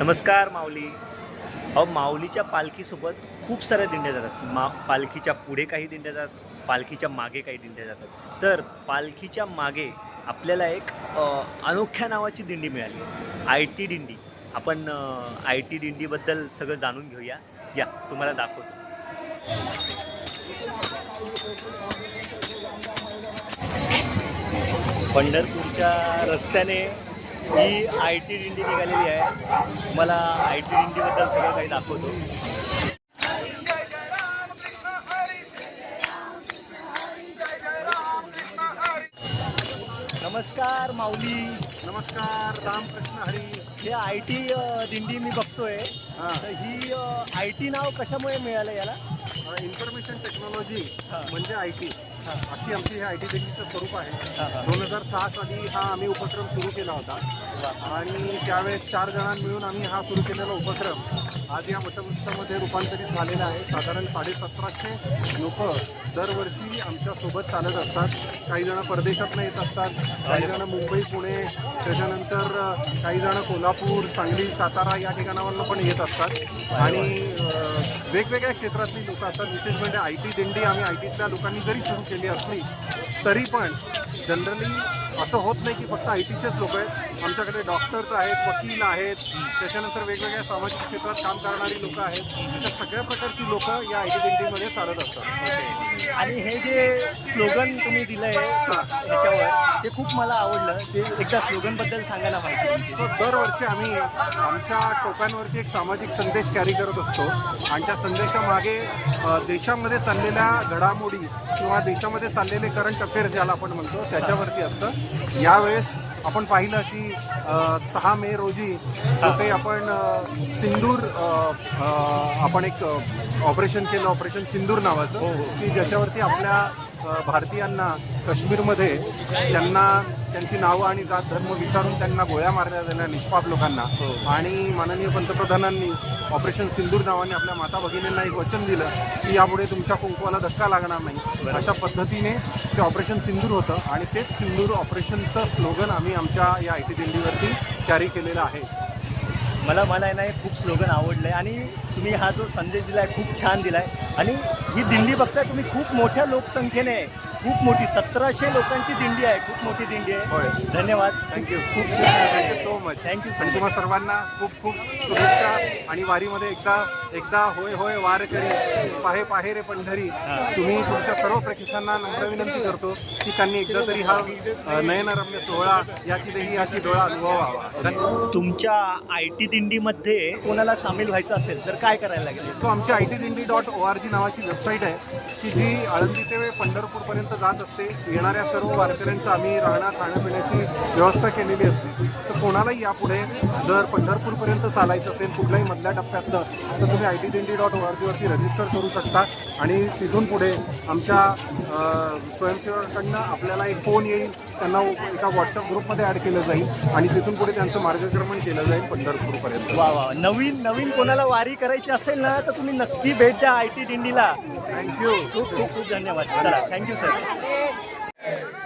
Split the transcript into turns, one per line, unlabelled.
नमस्कार माऊली. अहो माऊलीच्या पालखीसोबत खूप साऱ्या दिंड्या जातात. मा पालखीच्या पुढे काही दिंड्या जातात पालखीच्या मागे काही दिंड्या जातात. तर पालखीच्या मागे आपल्याला एक अनोख्या नावाची दिंडी मिळाली. आय टी दिंडी. आपण आय टी दिंडीबद्दल सगळं जाणून घेऊया. या तुम्हाला दाखवतो. पंढरपूरच्या रस्त्याने ही आय टी दिंडी निघालेली आहे. तुम्हाला आय टी दिंडीबद्दल सगळं काही दाखवतो. नमस्कार माऊली.
नमस्कार रामकृष्ण हरी.
हे आय टी दिंडी मी बघतोय.
हा.
ही आय टी नाव कशामुळे मिळालं याला?
Information technology. म्हणजे आय टी
हा.
अशी आमची हे आय टी दिल्लीचं स्वरूप आहे. दोन हजार सहा साली हा आम्ही उपक्रम सुरू केला होता आणि त्यावेळेस चार जणां मिळून आम्ही हा सुरू केलेला उपक्रम आज या मतवृत्तामध्ये रूपांतरित झालेलं आहे. साधारण साडेसतराशे लोक दरवर्षी आमच्यासोबत चालत असतात. काही जणं परदेशातनं येत असतात. काही जणं मुंबई पुणे त्याच्यानंतर काही जणं कोल्हापूर सांगली सातारा या ठिकाणावरनं पण येत असतात. आणि वेगवेगळ्या क्षेत्रातली लोक असतात. विशेष म्हणजे आय टी दिंडी आम्ही आय टीतल्या लोकांनी जरी सुरू केली असली तरी पण जनरली असं होत नाही की फक्त आय टीचेच लोक आहेत. आमच्याकडे डॉक्टर्स आहेत वकील आहेत त्याच्यानंतर वेगवेगळ्या सामाजिक क्षेत्रात काम करणारी लोक आहेत. अशा सगळ्या प्रकारची लोक या आय टी दिंडीमध्ये चालत असतात.
आणि हे जे स्लोगन तुम्ही दिलंय ह्याच्यावर ते खूप मला आवडलं. ते एकदा स्लोगनबद्दल सांगायला तुमची.
सो दरवर्षी आम्ही आमच्या टोप्यांवरती एक सामाजिक संदेश कॅरी करत असतो. आणि त्या संदेशामागे देशामध्ये चाललेल्या घडामोडी किंवा देशामध्ये चाललेले करंट अफेअर्स ज्याला आपण म्हणतो त्याच्यावरती असतं. यावेळेस आपण पाहिलं की सहा मे रोजी काही आपण सिंदूर आपण एक ऑपरेशन केलं ऑपरेशन सिंदूर नावाचं की ज्याच्यावरती आपल्या भारतीयांना काश्मीरमध्ये त्यांना त्यांची नावं आणि जात धर्म विचारून त्यांना गोळ्या मारल्या गेल्या निष्पाप लोकांना. आणि माननीय पंतप्रधानांनी ऑपरेशन सिंदूर नावाने आपल्या माता भगिनींना एक वचन दिलं की यापुढे तुमच्या कुंकवाला धक्का लागणार नाही. अशा पद्धतीने ते ऑपरेशन सिंदूर होतं आणि तेच सिंदूर ऑपरेशनचं स्लोगन आम्ही आमच्या या आय टी दिंडीवरती कॅरी केलेलं आहे.
मला मला आहे ना हे खूप स्लोगन आवडलंय आणि तुम्ही हा जो संदेश दिलाय खूप छान दिलाय. आणि ही दिंडी बघताय तुम्ही खूप मोठ्या लोकसंख्येने आहे. खूप मोठी सतराशे लोकांची दिंडी आहे. खूप मोठी दिंडी
होय.
आहे धन्यवाद
थँक्यू
खूप
thank you so much
thank you so
आणि तुम्हा सर्वांना खूप खूप शुभेच्छा आणि वारीमध्ये एकदा एकदा होय होय वार करी पाहे पाहे रे पंढरी. तुम्ही तुमच्या सर्व प्रेक्षकांना नम्र विनंती करतो की त्यांनी एकदा तरी हा अ, नयनरम्य सोहळा याची देही याची डोळा अनुभवावा. धन्यवाद.
तुमच्या आय टी दिंडीमध्ये कोणाला सामील व्हायचं असेल तर काय करायला लागेल?
सो आमची I T Dindi dot O R G नावाची वेबसाईट आहे की जी आळंदी ते पंढरपूरपर्यंत जात असते येणाऱ्या सर्व वारकऱ्यांचं आम्ही राहणार खाण्यापिण्याची व्यवस्था केलेली असते. तर कोणालाही यापुढे जर पंढरपूरपर्यंत चालायचं असेल कुठल्याही मधल्या टप्प्यातलं तर तुम्ही I T Dindi dot O R जीवरती register करू शकता. आणि तिथून पुढे आमच्या स्वयंसेवकांना आपल्याला एक फोन येईल त्यांना एका व्हॉट्सअप ग्रुपमध्ये ॲड केलं जाईल आणि तिथून पुढे त्यांचं मार्गक्रमण केलं जाईल पंढरपूरपर्यंत.
वा वा. नवीन नवीन कोणाला वारी करायची असेल ना तर तुम्ही नक्की भेट द्या आय टी दिंडीला.
थँक्यू
खूप खूप खूप धन्यवाद. चला थँक्यू सर